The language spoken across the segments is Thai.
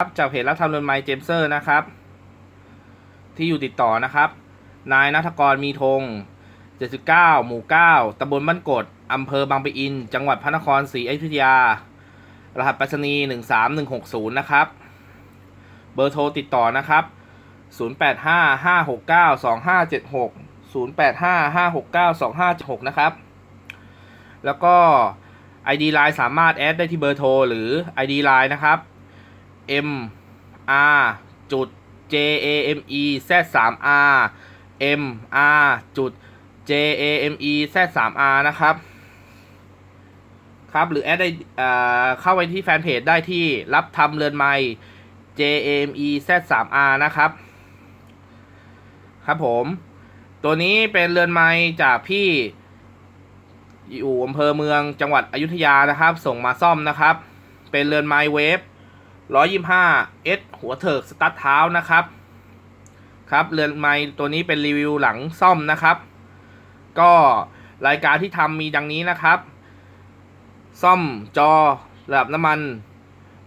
ครับจากเพจรับทำเรือนไม้เจมเซอร์นะครับ ที่อยู่ติดต่อนะครับ นายนัทกรมีธง 79 หมู่ 9ตำบลบ้านกดอำเภอบางปะอิน จังหวัดพระนครศรีอยุธยา รหัสไปรษณีย์13160 นะครับ เบอร์โทรติดต่อนะครับ 0855692576 0855692576 นะครับ แล้วก็ ID Line สามารถแอดได้ที่เบอร์โทรหรือ ID Line นะครับ M R จุด J A M E Z 3 R M R จุด J A M E Z 3 R นะครับ ครับ หรือแอดได้เข้าไปที่แฟนเพจได้ที่รับทำเรือนไม้ J A M E Z 3 R นะครับ ครับผม ตัวนี้เป็นเรือนไม้จากพี่ อยู่อำเภอเมืองจังหวัดอยุธยานะครับ ส่งมาซ่อมนะครับ เป็นเรือนไม้เวฟ 125 S หัวเถิกสตาร์ทเท้านะครับ ครับเรือนไม้ตัวนี้เป็นรีวิวหลังซ่อมนะครับ ก็รายการที่ทำมีดังนี้นะครับ ซ่อมจอระดับน้ำมัน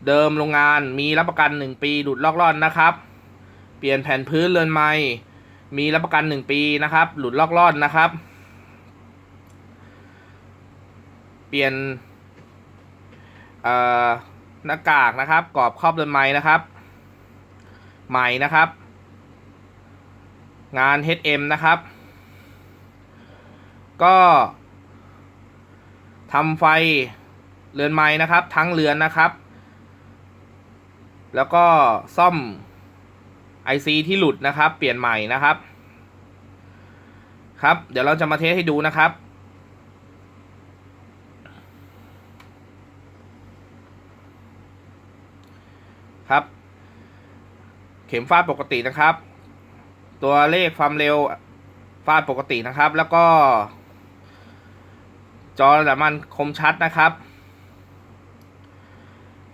เดิมโรงงานมีรับประกัน 1 ปีหลุดลอกล่อนนะครับ เปลี่ยนแผ่นพื้นเรือนไม้มีรับประกัน 1 ปีนะครับ หลุดลอกล่อนนะครับ เปลี่ยนเอ่อ หน้ากากนะครับ กรอบครอบเรือนไม้นะครับใหม่นะครับ งาน HM นะครับ ก็ทำไฟเรือนไม้นะครับ ทั้งเรือนนะครับ แล้วก็ซ่อม IC ที่หลุดนะครับ เปลี่ยนใหม่นะครับ ครับ เดี๋ยวเราจะมาเทสให้ดูนะครับ ครับ เข็มฟาดปกตินะครับ ตัวเลขความเร็วฟาดปกตินะครับ แล้วก็ จอระดับมันคมชัดนะครับ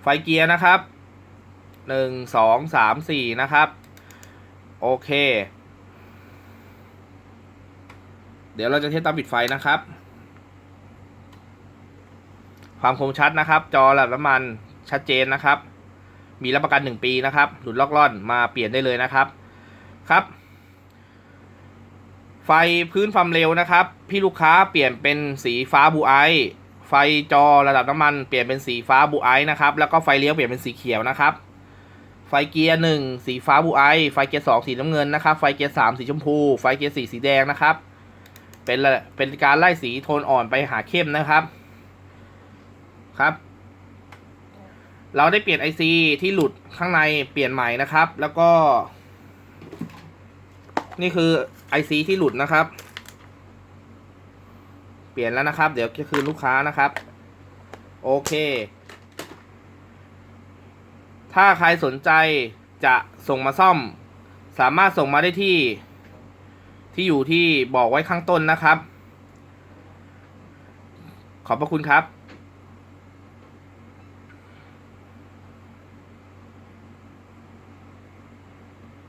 ไฟเกียร์นะครับหนึ่งสองสามสี่นะครับ โอเค เดี๋ยวเราจะเทสตามปิดไฟนะครับ ความคมชัดนะครับ จอระดับน้ำมันชัดเจนนะครับ มีรับประกัน 1 ปีนะครับ หลุดลอกล่อนมาเปลี่ยนได้เลยนะครับครับ ไฟพื้นความเร็วนะครับ พี่ลูกค้าเปลี่ยนเป็นสีฟ้าบูไอท์ไฟจอระดับน้ำมันเปลี่ยนเป็นสีฟ้าบูไอท์นะครับ แล้วก็ไฟเลี้ยวเปลี่ยนเป็นสีเขียวนะครับ ไฟเกียร์หนึ่งสีฟ้าบูไอท์ไฟเกียร์สองสีน้ำเงินนะครับ ไฟเกียร์สามสีชมพู ไฟเกียร์สี่สีแดงนะครับ เป็นละเป็นการไล่สีโทนอ่อนไปหาเข้มนะครับ ครับ เราได้เปลี่ยน IC ที่หลุดข้างในเปลี่ยนใหม่นะครับ แล้วก็ นี่คือ IC ที่หลุดนะครับ เปลี่ยนแล้วนะครับ เดี๋ยวจะคืนลูกค้านะครับ โอเค ถ้าใครสนใจจะส่งมาซ่อม สามารถส่งมาได้ที่ ที่อยู่ที่บอกไว้ข้างต้นนะครับ ขอบพระคุณครับ